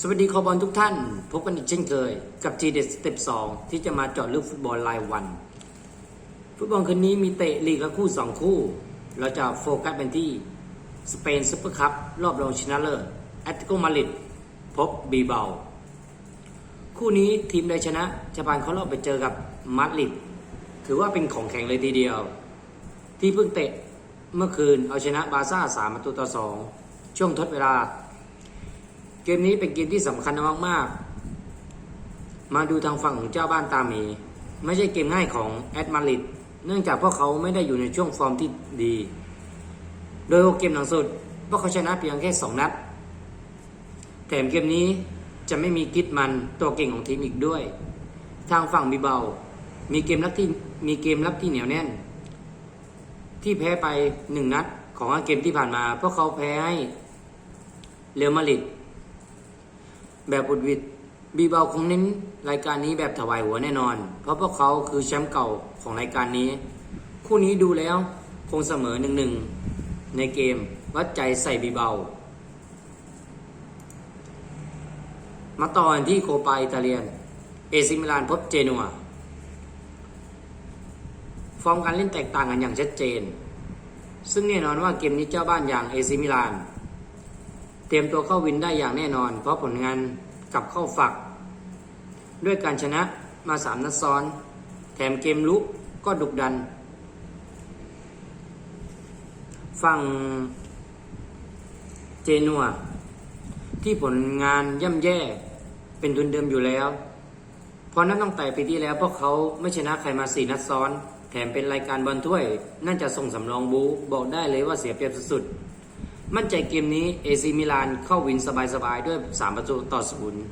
สวัสดีคอบอลทุกท่าน พบกันอีกเช่นเคย กับทีเด็ดสเต็ป2ที่จะมาเจาะลึกฟุตบอลรายวัน ฟุตบอลคืนนี้มีเตะลีกละคู่ 2 คู่ เราจะโฟกัสเป็นที่ สเปนซุปเปอร์คัพรอบรองชนะเลิศแอตติโกมาริดพบบีเบาคู่นี้ทีมใดชนะจะผ่านเข้ารอบไปเจอกับมาดริดถือว่าเป็นของแข่งเลยทีเดียว ที่เพิ่งเตะเมื่อคืนเอาชนะบาซ่า3ประตูต่อ 2 ช่วงทดเวลา เกมนี้เป็นเกมที่สำคัญมากๆ มาดูทางฝั่งของเจ้าบ้านตาหมีไม่ใช่เกมง่ายของแอตมาริดเนื่องจากพวกเขาไม่ได้อยู่ในช่วงฟอร์มที่ดี โดยหกเกมหลังสุด พวกเขาชนะเพียงแค่ 2 นัด แถมเกมนี้จะไม่มีกิดมันตัวเก่งของทีมอีกด้วย ทางฝั่งบีเบา มีเกมรับที่มีเกมรับที่เหนียวแน่น ที่แพ้ไปหนึ่งนัดของเกมที่ผ่านมา พวกเขาแพ้ให้เรอัลมาดริด แบบบุดวิดบีเบาคงเน้นรายการนี้แบบถวายหัวแน่นอน เพราะพวกเขาคือแชมป์เก่าของรายการนี้ คู่นี้ดูแล้วคงเสมอหนึ่งหนึ่งในเกมวัดใจใส่บีเบา มาต่อนที่โคปาอิตาเลียน เอซิมิลานพบเจนัว ฟอร์มการเล่นแตกต่างกันอย่างชัดเจน ซึ่งแน่นอนว่าเกมนี้เจ้าบ้านอย่างเอซิมิลาน เตรียมตัวเข้าวินได้อย่างแน่นอน เพราะผลงานกับเข้าฝัก ด้วยการชนะมาสามนัดซ้อน แถมเกมลุกก็ดุดัน ฝั่งเจนัวที่ผลงานย่ำแย่เป็นทุนเดิมอยู่แล้ว เพราะนับตั้งแต่ปีที่แล้วพวกเขาไม่ชนะใครมาสี่นัดซ้อน แถมเป็นรายการบอลถ้วย น่าจะส่งสำรองบู บอกได้เลยว่าเสียเปรียบสุดๆ มั่นใจเกมนี้เอซีมิลานเข้าวินสบายๆ ด้วย 3 ประตูต่อศูนย์